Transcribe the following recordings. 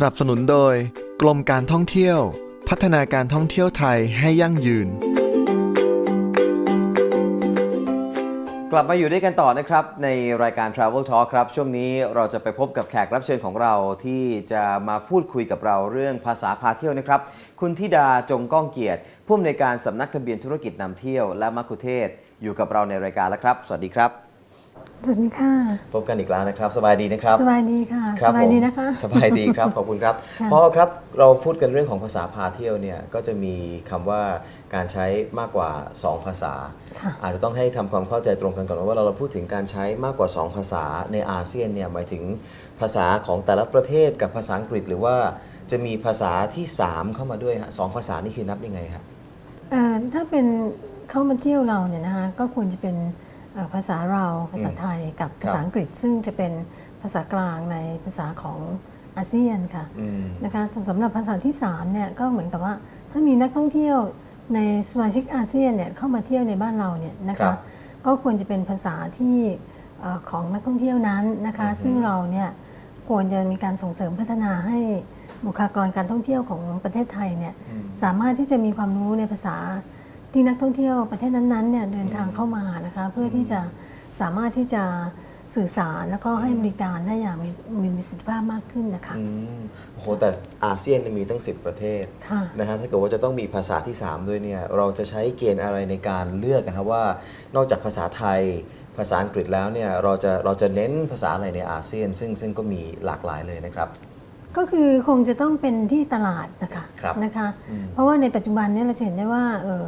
สนับสนุนโดย กรมการท่องเที่ยว พัฒนาการท่องเที่ยวไทยให้ยั่งยืน กลับมาอยู่ด้วยกันต่อนะครับ ในรายการ Travel Talk ครับ ช่วงนี้เราจะไปพบกับแขกรับเชิญของเราที่จะมาพูดคุยกับเราเรื่องภาษาพาเที่ยวนะครับ คุณธิดาจงก้องเกียรติผู้อำนวยการสำนักทะเบียนธุรกิจนำเที่ยวและมัคคุเทศก์อยู่กับเราในรายการแล้วครับ สวัสดีครับ สวัสดีค่ะ พบกันอีกแล้วนะครับ สบายดีนะครับ สบายดีค่ะ ครับสบายดีผมนะคะ สบายดีครับ ขอบคุณครับค่ะพ่อครับเราพูดกันเรื่องของภาษาพาเที่ยวเนี่ยก็จะมีคำว่าการใช้มากกว่า 2 ภาษา ค่ะอาจจะต้องให้ทำความเข้าใจตรงกันก่อนว่าเราเราพูดถึงการใช้มากกว่า 2 ภาษาในอาเซียนเนี่ยหมายถึงภาษาของแต่ละประเทศกับภาษาอังกฤษ หรือว่าจะมีภาษาที่ 3 เข้ามาด้วยฮะสองภาษานี่คือนับยังไงครับเอ่อถ้าเป็นเข้ามาเที่ยวเราเนี่ยนะคะก็ควรจะเป็นเอ่อ ภาษาเราภาษาไทยกับภาษาอังกฤษ ซึ่งจะเป็นภาษากลางในภาษาของอาเซียนค่ะอืมนะคะสำหรับภาษาที่3เนี่ยก็เหมือนกับว่าถ้ามีนักท่องเที่ยวในสมาชิกอาเซียนเนี่ยเข้ามาเที่ยวในบ้านเราเนี่ยนะครัคะบก็ควรจะเป็นภาษาที่เอ่อของนักท่องเที่ยวนั้นนะคะซึ่งเราเนี่ยควรจะมีการส่งเสริมพัฒนาให้บุคลากรการท่องเที่ยวของประเทศไทยเนี่ยสามารถที่จะมีความรู้ในภาษา ที่นักท่องเที่ยวประเทศนั้นๆเนี่ยเดินทางเข้ามานะคะเพื่อที่จะสามารถที่จะสื่อสารแล้วก็ให้บริการได้อย่างมีมีประสิทธิภาพมากขึ้นนะคะ อืมโอ้โหแต่อาเซียนเนี่ยมีตั้ง 10 ประเทศค่ะ นะฮะถ้าเกิดว่าจะต้องมีภาษาที่ 3 ด้วยเนี่ยเราจะใช้เกณฑ์อะไรในการเลือกนะครับว่านอกจากภาษาไทย ภาษาอังกฤษแล้วเนี่ยเราจะเราจะเน้นภาษาอะไรในอาเซียน ซึ่งซึ่งก็มีหลากหลายเลยนะครับ ก็คือคงจะต้องเป็นที่ตลาดนะคะครับนะคะ อืมเพราะว่าในปัจจุบันเนี่ยเราจะเห็นได้ว่าเออ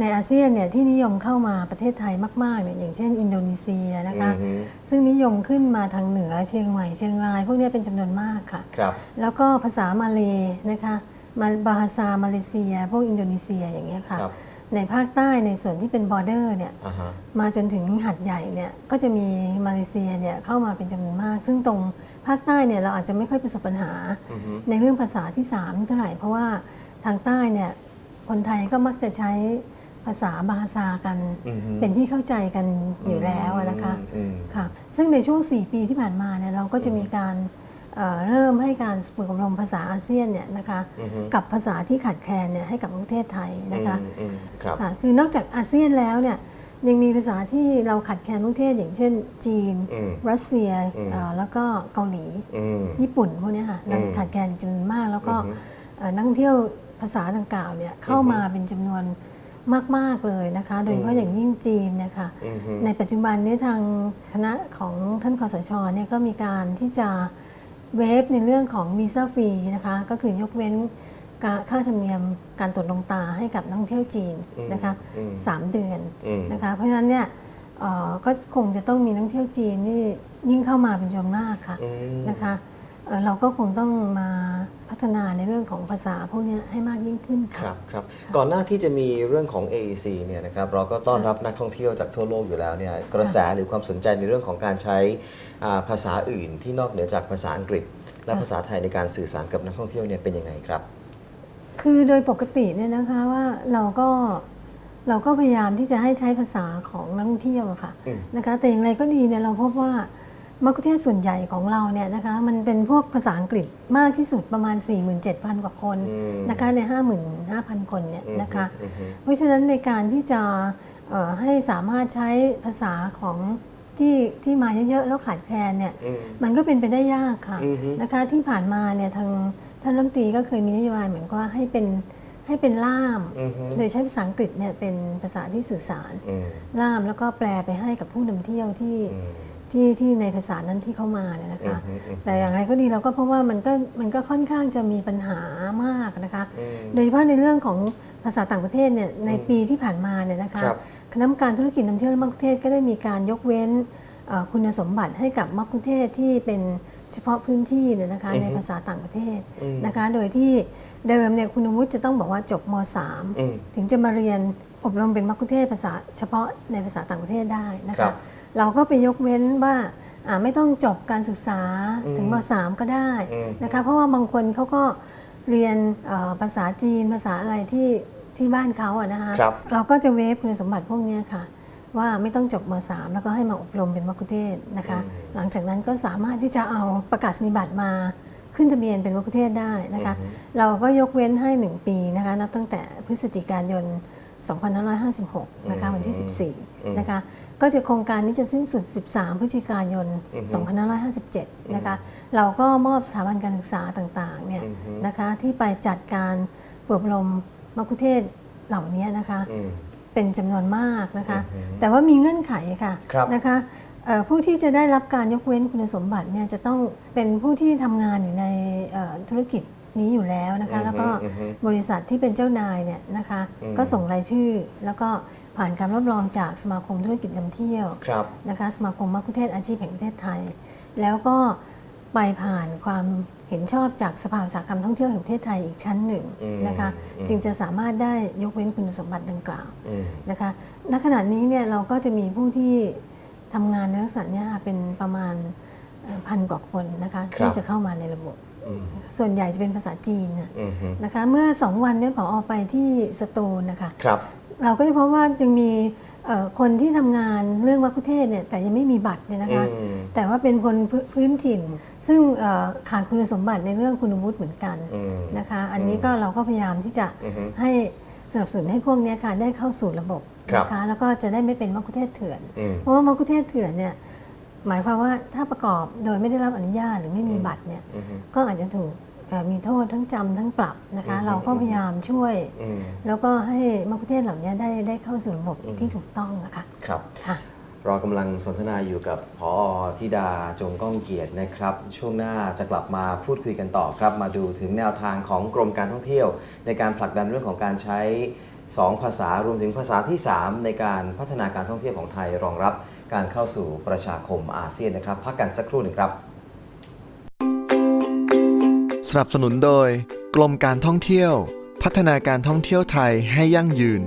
ในอาเซียนเนี่ยที่นิยมเข้ามาประเทศไทยมากๆเนี่ยอย่างเช่น อินโดนีเซียนะคะ อือฮึ ซึ่งนิยมขึ้นมาทางเหนือเชียงใหม่เชียงราย พวกเนี้ยเป็นจำนวนมากค่ะ ครับ แล้วก็ภาษามาเลยนะคะมาบาฮาซามาเลเซีย พวกอินโดนีเซียอย่างเงี้ยค่ะ ครับ ในภาคใต้ในส่วนที่เป็นบอร์เดอร์เนี่ย อ่าฮะ มาจนถึงหัดใหญ่เนี่ยก็จะมีมาเลเซียเนี่ยเข้ามาเป็นจำนวนมาก ซึ่งตรงภาคใต้เนี่ยเราอาจจะไม่ค่อยประสบปัญหา อือฮึ ในเรื่องภาษาที่3เท่าไหร่เพราะว่าทางใต้เนี่ยคนไทยก็มักจะใช้ ภาษาบาฮากันอือฮึเป็นที่เข้าใจกันอยู่แล้วอะนะคะอืมค่ะซึ่งในช่วง 4 ปีที่ผ่านมาเนี่ยเราก็จะมีการเอ่อเริ่มให้การฝึกอบรมภาษาอาเซียนเนี่ยนะคะอือฮึกับภาษาที่ขาดแคลนเนี่ยให้กับประเทศไทยนะคะอืมอืมครับค่ะคือนอกจากอาเซียนแล้วเนี่ยยังมีภาษาที่เราขัดแคลนประเทศอย่างเช่น จีนอืมรัสเซียอืมเอ่อแล้วก็เกาหลีอืมญี่ปุ่นพวกเนี้ยค่ะเราอืมขาดแคลนจำนวนมาก แล้วก็อือฮึเอ่อนักท่องเที่ยวภาษาดังกล่าวเนี่ยเข้ามาเป็นจำนวน มาก ๆ เลยนะคะ โดยเฉพาะอย่างยิ่งจีนเนี่ยค่ะอือฮึในปัจจุบันนี้ทางคณะของท่านคอสชเนี่ยก็มีการที่จะเวฟในเรื่องของวีซ่าฟรีนะคะ ก็คือยกเว้นการค่าธรรมเนียมการตรวจลงตาให้กับนักท่องเที่ยวจีนนะคะอืมสามเดือนอืมนะคะ เพราะฉะนั้นเนี่ยเอ่อก็คงจะต้องมีนักท่องเที่ยวจีนที่ยิ่งเข้ามาเป็นจำนวนมากค่ะอืมนะคะ เอ่อเราก็คงต้องมาพัฒนาในเรื่องของภาษาพวกเนี้ยให้มากยิ่งขึ้นคค่ะ รับครับก่อนหน้าที่จะมีเรื่องของ AEC เนี่ยนะครับเราก็ต้อนรับนักท่องเที่ยวจากทั่วโลกอยู่แล้วเนี่ยกระแสหรือความสนใจในเรื่องของการใช้อ่าภาษาอื่นที่นอกเหนือจากภาษาอังกฤษ และค่ะ ภาษาไทยในการสื่อสารกับนักท่องเที่ยวเนี่ยเป็นยังไงครับ คือโดยปกติเนี่ยนะคะว่าเราก็เราก็พยายามที่จะให้ใช้ภาษาของนักท่องเที่ยวอะค่ะอืมนะคะแต่อย่างไรก็ดีเนี่ยเราพบว่า มักคุเทศก์ส่วนใหญ่ของเราเนี่ยนะคะมันเป็นพวกภาษาอังกฤษมากที่สุดประมาณ 47,000 กว่าคนอืมนะคะใน 55,000 คนเนี่ยนะคะอือฮึเพราะฉะนั้นในการที่จะเอ่อให้สามารถใช้ภาษาของที่ที่มาเยอะๆแล้วขาดแคลนเนี่ยอืมมันก็เป็นไปได้ยากค่ะอือฮึนะคะที่ผ่านมาเนี่ยทางท่านรัฐมนตรีก็เคยมีนโยบายเหมือนกับว่าให้เป็นให้เป็นล่ามอือฮึโดยใช้ภาษาอังกฤษเนี่ยเป็นภาษาที่สื่อสารอืมล่ามแล้วก็แปลไปให้กับผู้นำเที่ยวที่อืม ที่ที่ในภาษานั้นที่เข้ามาเนี่ยนะคะ อือฮึอือฮึ แต่อย่างไรก็ดีเราก็เพราะว่ามันก็มันก็ค่อนข้างจะมีปัญหามากนะคะ อืม โดยเฉพาะในเรื่องของภาษาต่างประเทศเนี่ยในปีที่ผ่านมาเนี่ยนะคะครับ คณะกรรมการธุรกิจนำเที่ยวและมัคคุเทศก์ก็ได้มีการยกเว้นเอ่อคุณสมบัติให้กับมัคคุเทศก์ที่เป็นเฉพาะพื้นที่เนี่ยนะคะอือฮึในภาษาต่างประเทศอืมนะคะ โดยที่เดิมเนี่ยคุณวุฒิจะต้องบอกว่าจบม อืม .3 ถึงจะมาเรียนอบรมเป็นมัคคุเทศก์ภาษาเฉพาะในภาษาต่างประเทศได้นะครัคะ บ เราก็ไปยกเว้นว่าอ่าไม่ต้องจบการศึกษาอืมถึงม .3 ก็ได้อืม นะคะเพราะว่าบางคนเขาก็เรียนเอ่อภาษาจีนภาษาอะไรที่ที่บ้านเขาอะนะคะครับ เราก็จะเวฟคุณสมบัติพวกเนี้ยค่ะ ว่าไม่ต้องจบม .3 แล้วก็ให้มาอบรมเป็นมัคคุเทศก์นะคะหลังจากนั้นก็สามารถที่จะเอาประกาศนียบัตรมาขึ้นทะเบียนเป็นมะคุเทศก์ได้นะคะ เราก็ยกเว้นให้ 1 ปีนะคะนับตั้งแต่พฤศจิกายน 2556 นะคะวันที่ 14 นะคะก็จะโครงการนี้จะสิ้นสุด 13 พฤศจิกายน 2557 นะคะเราก็มอบสถาบันการศึกษาต่างๆเนี่ยนะคะที่ไปจัดการฝึกอบรมมะคุเทศก์เหล่านี้นะคะอืมเป็นจำนวนมากนะคะแต่ว่ามีเงื่อนไขค่ะครับนะคะเอ่อผู้ที่จะได้รับการยกเว้นคุณสมบัติเนี่ยจะต้องเป็นผู้ที่ทำงานอยู่ในเอ่อธุรกิจ นี้อยู่แล้วนะคะ แล้วก็บริษัทที่เป็นเจ้านายเนี่ยนะคะก็ส่งรายชื่อ แล้วก็ผ่านการรับรองจากสมาคมธุรกิจนำเที่ยวครับ นะคะสมาคมมัคคุเทศก์อาชีพแห่งประเทศไทย แล้วก็ไปผ่านความเห็นชอบจากสภาอุตสาหกรรมท่องเที่ยวแห่งประเทศไทยอีกชั้นหนึ่งอืมนะคะ อืม จึงจะสามารถได้ยกเว้นคุณสมบัติดังกล่าว อืม นะคะ ณ ขณะนี้เนี่ยเราก็จะมีผู้ที่ทำงานในลักษณะเนี้ยค่ะเป็นประมาณเอ่อพันกว่าคนนะคะ ครับ ที่จะเข้ามาในระบบอืม ส่วนใหญ่จะเป็นภาษาจีนน่ะอืมฮึนะคะเมื่อสองวันเนี่ยพออไปที่สตูลนะคะครับเราก็จะพบว่าจึงมีเอ่อคนที่ทำงานเรื่องวัคคุเทศเนี่ยแต่ยังไม่มีบัตรเนี่ยนะคะอืมแต่ว่าเป็นคนพื้นพื้นถิ่น ซึ่งเอ่อขาดคุณสมบัติในเรื่องคุณวุฒิเหมือนกันอืมนะคะอันนี้ก็เราก็พยายามที่จะอือฮึให้สนับสนุนให้พวกเนี้ยค่ะได้เข้าสู่ระบบครับนะคะแล้วก็จะได้ไม่เป็นมัคคุเทศก์เถื่อนอืมเพราะว่ามัคคุเทศก์เถื่อนเนี่ย หมายความว่าถ้าประกอบโดยไม่ได้รับอนุญาตหรือไม่มีบัตรเนี่ยอืมฮึก็อาจจะถูกเอ่อมีโทษทั้งจำทั้งปรับนะคะอืมเราก็พยายามช่วยอืมแล้วก็ให้มัคคุเทศก์เหล่านี้ได้ได้เข้าสู่ระบบที่ถูกต้องนะคะครับค่ะเรากำลังสนทนาอยู่กับพอธิดาจงก้องเกียรตินะครับ ช่วงหน้าจะกลับมาพูดคุยกันต่อครับ มาดูถึงแนวทางของกรมการท่องเที่ยว ในการผลักดันเรื่องของการใช้ 2 ภาษารวมถึงภาษาที่ 3 ในการพัฒนาการท่องเที่ยวของไทยรองรับ การเข้าสู่ประชาคมอาเซียนนะครับ พักกันสักครู่หนึ่งครับ สนับสนุนโดย กรมการท่องเที่ยว พัฒนาการท่องเที่ยวไทยให้ยั่งยืน